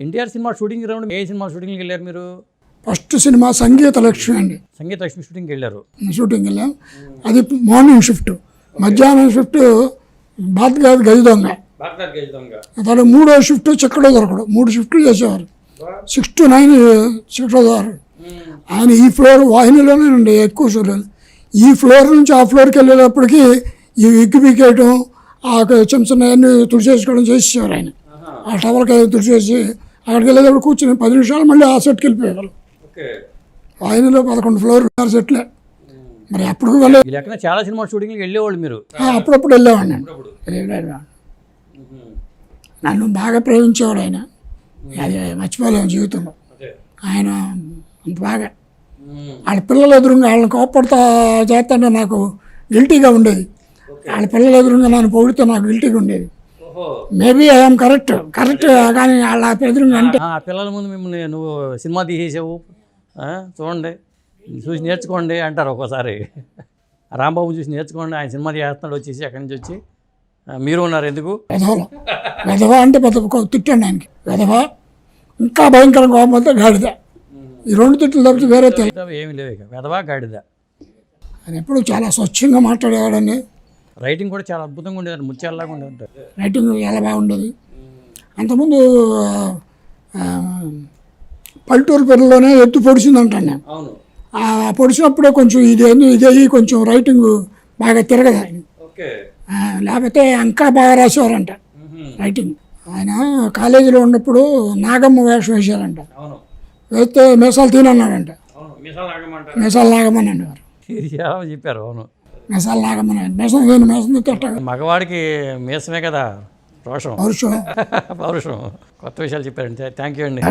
NTR cinema shooting round ఏ cinema షూటింగ్కి వెళ్ళారు మీరు? ఫస్ట్ సినిమా సంగీత లక్ష్మి అండి. సంగీత లక్ష్మి షూటింగ్కి వెళ్ళారు. షూటింగ్ వెళ్ళాం. అది మార్నింగ్ షిఫ్ట్. మధ్యాహ్నం షిఫ్ట్ బాత్ కాదు గది దొంగ. అతను మూడో షిఫ్ట్ చిక్కడో దొరకడు. మూడు షిఫ్ట్లు చేసేవారు. సిక్స్ టు నైన్ చిక్కడో దొరకడు ఆయన ఈ ఫ్లోర్ వాహినిలోనే ఉండే ఎక్కువ చూడలేదు ఈ ఫ్లోర్ నుంచి ఆ ఫ్లోర్కి వెళ్ళేటప్పటికి ఈ విగ్గు పీకేయటం ఆ చిన్న చిన్న తుడిచేసుకోవడం చేసేవారు ఆయన. ఆ టవర్కి తుడిచేసి అక్కడికి వెళ్ళేటప్పుడు కూర్చుని పది నిమిషాలు మళ్ళీ ఆ సెట్కి వెళ్ళిపోయేవారు వాహినిలో పదకొండు ఫ్లోర్ సెట్లే. మరి అప్పుడు వెళ్ళే ఈ లెక్కన చాలా సినిమా షూటింగ్కి వెళ్ళేవాళ్ళు మీరు. అప్పుడప్పుడు వెళ్ళేవాడిని. నన్ను బాగా ప్రేమించేవాడు ఆయన. అది మర్చిపోలేము జీవితంలో. ఆయన అంత బాగా వాళ్ళ పిల్లల ఎదురుగా వాళ్ళని కోపడతా చేస్తుంటే నాకు గిల్టీగా ఉండేది. వాళ్ళ పిల్లల ఎదురుగా నన్ను పొగిడితే నాకు గిల్టీగా ఉండేది. Maybe I'm correct. కరెక్ట్ కానీ వాళ్ళ ఎదురుగా అంటే ఆ పిల్లల ముందు మిమ్మల్ని నువ్వు సినిమా తీసేసావు. చూడండి. చూసి నేర్చుకోండి అంటారు ఒక్కోసారి. రాంబాబు చూసి నేర్చుకోండి. ఆయన సినిమా చేస్తున్నాడు వచ్చేసి అక్కడి నుంచి వచ్చి. మీరు ఉన్నారు ఎందుకు? వెధవ. అంటే పెద్ద తిట్టండి ఆయనకి. వెధవ. ఇంకా భయంకరంగా కోపం వస్తే గాడిద. ఈ రెండు తిట్లు తప్పితే వేరే తెలియదు ఏమి లేవు ఇక. వెదవా గాడిద. ఆయన ఎప్పుడు చాలా స్వచ్ఛంగా మాట్లాడేవాడని రైటింగ్ కూడా చాలా అద్భుతంగా ఉండేది. ముత్యాలలాగా ఉండేది. రైటింగ్ చాలా బాగుండేది? అంతకుముందు పల్లెటూరు పిల్లలోనే ఎత్తు పొడిచిందంటాను నేను అవును. ఆ పొడిచినప్పుడే కొంచెం ఇది ఏంది ఇది అయ్యి కొంచెం రైటింగ్ బాగా తిరగదు లేకపోతే ఇంకా బాగా రాసేవారంట రైటింగ్ ఆయన కాలేజీలో ఉన్నప్పుడు నాగమ్మ వేషం వేశారంట. అవును. వేస్తే మీసాలు తినన్నాడంట. మిసాలు అనేవారు చాలా చెప్పారు. అవును. మీసాలు నాగమ్మని మీసం నేను మీసం తిట్ట మగవాడికి మీసమే కదా రోషం పౌరుషం. పౌరుషం. కొత్త విషయాలు చెప్పారంటే థ్యాంక్ యూ అండి.